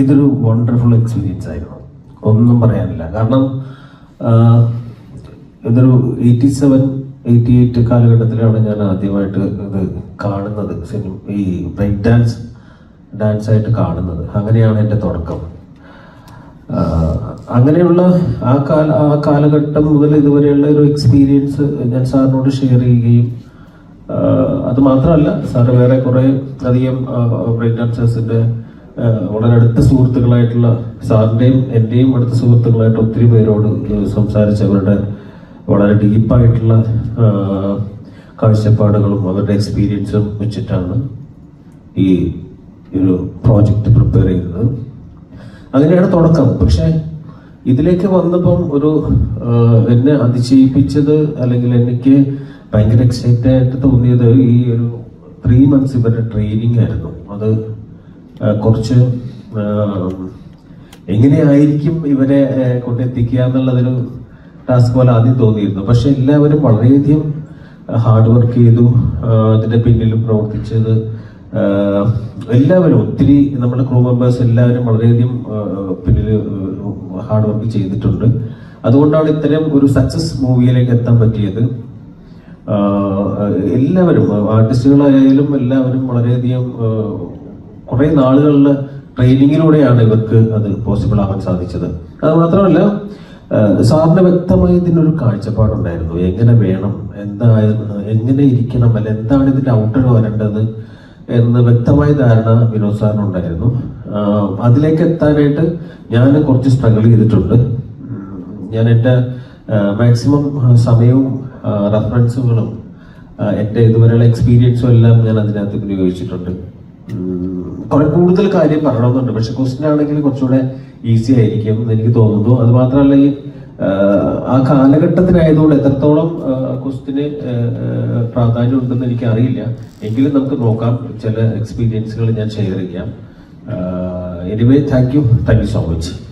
ഇതൊരു wonderful experience ആയിരുന്നു. ഒന്നും പറയാനില്ല. കാരണം ഇതൊരു എയ്റ്റി സെവൻ എയ്റ്റി എയ്റ്റ് കാലഘട്ടത്തിലാണ് ഞാൻ ആദ്യമായിട്ട് ഇത് കാണുന്നത്. സിനിമ ഈ ബ്രേക്ക് ഡാൻസ് ഡാൻസ് ആയിട്ട് കാണുന്നത്. അങ്ങനെയാണ് എന്റെ തുടക്കം. അങ്ങനെയുള്ള ആ കാല ആ കാലഘട്ടം മുതൽ ഇതുവരെയുള്ള ഒരു എക്സ്പീരിയൻസ് ഞാൻ സാറിനോട് ഷെയർ ചെയ്യുകയും അത് മാത്രമല്ല സാറ് വേറെ കുറെ അധികം ബ്രേക്ക് ഡാൻസേഴ്സിന്റെ വളരെ അടുത്ത സുഹൃത്തുക്കളായിട്ടുള്ള സാറിന്റെയും എന്റെയും അടുത്ത സുഹൃത്തുക്കളായിട്ട് ഒത്തിരി പേരോട് സംസാരിച്ച് അവരുടെ വളരെ ഡീപ്പായിട്ടുള്ള കാഴ്ചപ്പാടുകളും അവരുടെ എക്സ്പീരിയൻസും വെച്ചിട്ടാണ് ഈ ഒരു പ്രോജക്റ്റ് പ്രിപ്പയർ ചെയ്യുന്നത്. അങ്ങനെയാണ് തുടക്കം. പക്ഷെ ഇതിലേക്ക് വന്നപ്പം ഒരു എന്നെ അതിശയിപ്പിച്ചത് അല്ലെങ്കിൽ എനിക്ക് ഭയങ്കര എക്സൈറ്റഡ് ആയിട്ട് തോന്നിയത് ഈ ഒരു ത്രീ മന്ത്സ് ഇവരുടെ ട്രെയിനിങ് ആയിരുന്നു. അത് കുറച്ച് എങ്ങനെയായിരിക്കും ഇവരെ കൊണ്ടെത്തിക്കുക എന്നുള്ളതൊരു ടാസ്ക് പോലെ ആദ്യം തോന്നിയിരുന്നു. പക്ഷെ എല്ലാവരും വളരെയധികം ഹാർഡ് വർക്ക് ചെയ്തു അതിന്റെ പിന്നിൽ പ്രവർത്തിച്ചത് എല്ലാവരും ഒത്തിരി നമ്മുടെ ക്രൂ മെമ്പേഴ്സ് എല്ലാവരും വളരെയധികം പിന്നിൽ ഹാർഡ് വർക്ക് ചെയ്തിട്ടുണ്ട്. അതുകൊണ്ടാണ് ഇത്തരം ഒരു സക്സസ് മൂവിയിലേക്ക് എത്താൻ പറ്റിയത്. എല്ലാവരും ആർട്ടിസ്റ്റുകളായാലും എല്ലാവരും വളരെയധികം കുറേ നാളുകളിലെ ട്രെയിനിങ്ങിലൂടെയാണ് ഇവർക്ക് അത് പോസിബിൾ ആവാൻ സാധിച്ചത്. അത് മാത്രമല്ല സാറിന് വ്യക്തമായി ഇതിനൊരു കാഴ്ചപ്പാടുണ്ടായിരുന്നു. എങ്ങനെ വേണം എന്താ എങ്ങനെ ഇരിക്കണം അല്ല എന്താണ് ഇതിന്റെ ഔട്ടർ വരേണ്ടത്? എന്ന് വ്യക്തമായ ധാരണ വിനോദ് സാറിനുണ്ടായിരുന്നു അതിലേക്ക് എത്താനായിട്ട് ഞാൻ കുറച്ച് സ്ട്രഗിൾ ചെയ്തിട്ടുണ്ട്. ഞാൻ എന്റെ മാക്സിമം സമയവും റെഫറൻസുകളും എന്റെ ഇതുവരെയുള്ള എക്സ്പീരിയൻസും എല്ലാം ഞാൻ അതിനകത്ത് ഉപയോഗിച്ചിട്ടുണ്ട് കുറെ കൂടുതൽ കാര്യം പറയണമെന്നുണ്ട്. പക്ഷെ ക്വസ്റ്റ്യൻ ആണെങ്കിൽ കുറച്ചുകൂടെ ഈസി ആയിരിക്കും എന്ന് എനിക്ക് തോന്നുന്നു. അത് മാത്രമല്ല ഈ ആ കാലഘട്ടത്തിനായതുകൊണ്ട് എത്രത്തോളം ക്വസ്റ്റിന് പ്രാധാന്യം ഉണ്ടെന്ന് എനിക്ക് അറിയില്ല എങ്കിലും നമുക്ക് നോക്കാം. ചില എക്സ്പീരിയൻസുകൾ ഞാൻ ഷെയർ ചെയ്യാം. Anyway thank you thank you so much